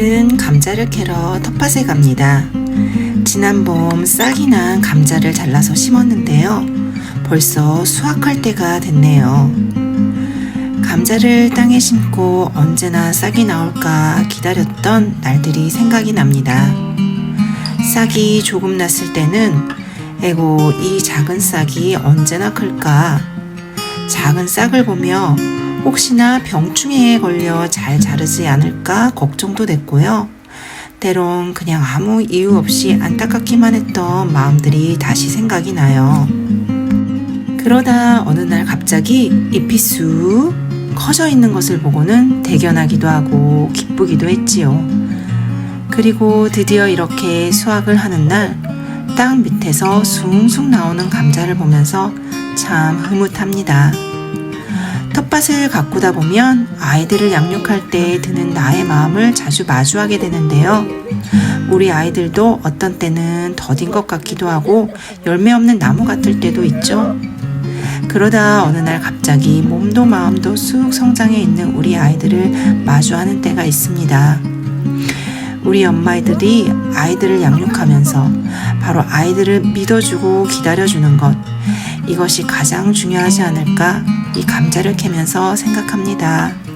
오늘은 감자를 캐러 텃밭에 갑니다. 지난 봄 싹이 난 감자를 잘라서 심었는데요. 벌써 수확할 때가 됐네요. 감자를 땅에 심고 언제나 싹이 나올까 기다렸던 날들이 생각이 납니다. 싹이 조금 났을 때는 에고 이 작은 싹이 언제나 클까 작은 싹을 보며 혹시나 병충해에 걸려 잘 자르지 않을까 걱정도 됐고요. 때론 그냥 아무 이유 없이 안타깝기만 했던 마음들이 다시 생각이 나요. 그러다 어느 날 갑자기 잎이 쑥 커져 있는 것을 보고는 대견하기도 하고 기쁘기도 했지요. 그리고 드디어 이렇게 수확을 하는 날, 땅 밑에서 숭숭 나오는 감자를 보면서 참 흐뭇합니다. 텃밭을 가꾸다 보면 아이들을 양육할 때 드는 나의 마음을 자주 마주하게 되는데요. 우리 아이들도 어떤 때는 더딘 것 같기도 하고 열매 없는 나무 같을 때도 있죠. 그러다 어느 날 갑자기 몸도 마음도 쑥 성장해 있는 우리 아이들을 마주하는 때가 있습니다. 우리 엄마들이 아이들을 양육하면서 바로 아이들을 믿어주고 기다려주는 것. 이것이 가장 중요하지 않을까 이 감자를 캐면서 생각합니다.